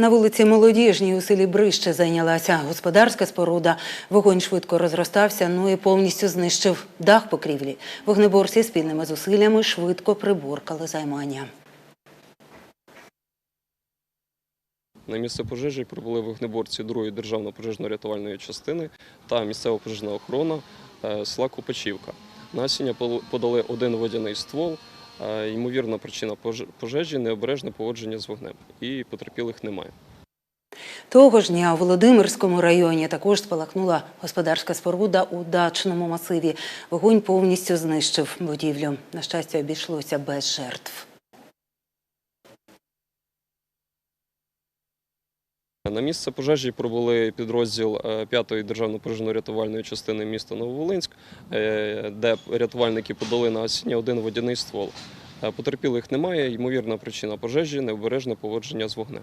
На вулиці Молодіжній у селі Брище зайнялася господарська споруда. Вогонь швидко розростався, ну і повністю знищив дах покрівлі. Вогнеборці спільними зусиллями швидко приборкали займання. На місце пожежі прибули вогнеборці 2-ї державної пожежно-рятувальної частини та місцева пожежна охорона е, села Купачівка. На осіння подали один водяний ствол. Ймовірна причина пож- пожежі необережне поводження з вогнем. І потерпілих немає. Того ж дня у Володимирському районі також спалахнула господарська споруда у дачному масиві. Вогонь повністю знищив будівлю. На щастя, обійшлося без жертв. На місце пожежі прибули підрозділ 5-ї державної пожежно-рятувальної частини міста Нововолинськ, е, де рятувальники подали на осіння один водяний ствол. Е, Потерпілих немає. Ймовірна причина пожежі необережне поводження з вогнем.